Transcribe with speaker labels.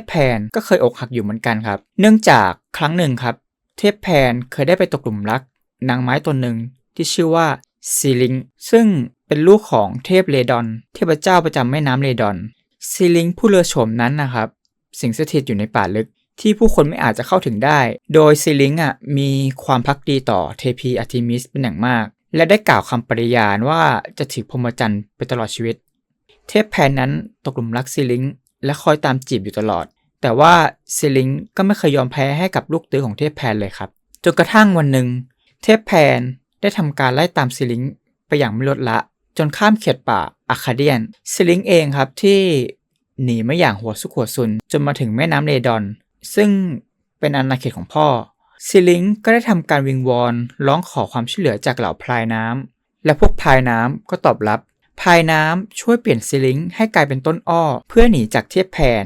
Speaker 1: พแพนก็เคยอกหักอยู่เหมือนกันครับ เนื่องจากครั้งหนึ่งครับ เทพแพนเคยได้ไปตกหลุมรัก นางไม้ตนหนึ่งที่ชื่อว่าซีลิง ซึ่งเป็นลูกของเทพเลดอน เทพเจ้าประจำแม่น้ำเลดอนซีลิงผู้เรือโฉมนั้นนะครับ สิงสถิตอยู่ในป่าลึกที่ผู้คนไม่อาจจะเข้าถึงได้ โดยซีลิงอะมีความพักดีต่อเทพีอาร์ทิมิสเป็นอย่างมาก และได้กล่าวคำปริญาณว่าจะถือพรหมจรรย์ไปตลอดชีวิต เทพแพนนั้นตกหลุมรักซีลิง และคอยตามจีบอยู่ตลอด แต่ว่าซีลิงก็ไม่เคยยอมแพ้ให้กับลูกตื้อของเทพแพนเลยครับ จนกระทั่งวันหนึ่ง เทพแพนได้ทำการไล่ตามซีลิงไปอย่างไม่ลดละ จนข้ามเขตป่าอาคาเดียนซีลิงเองครับที่หนีมาอย่างหัวสุกหัวซุน จนมาถึงแม่น้ำเลดอน ซึ่งเป็นอาณาเขตของพ่อซีลิงก็ได้ทำการวิงวอนร้องขอความช่วยเหลือจากเหล่าพลายน้ำและพวกพลายน้ำก็ตอบรับ พายน้ำช่วยเปลี่ยนซีลิงให้กลายเป็นต้นอ้อ เพื่อหนีจากเทียบแผน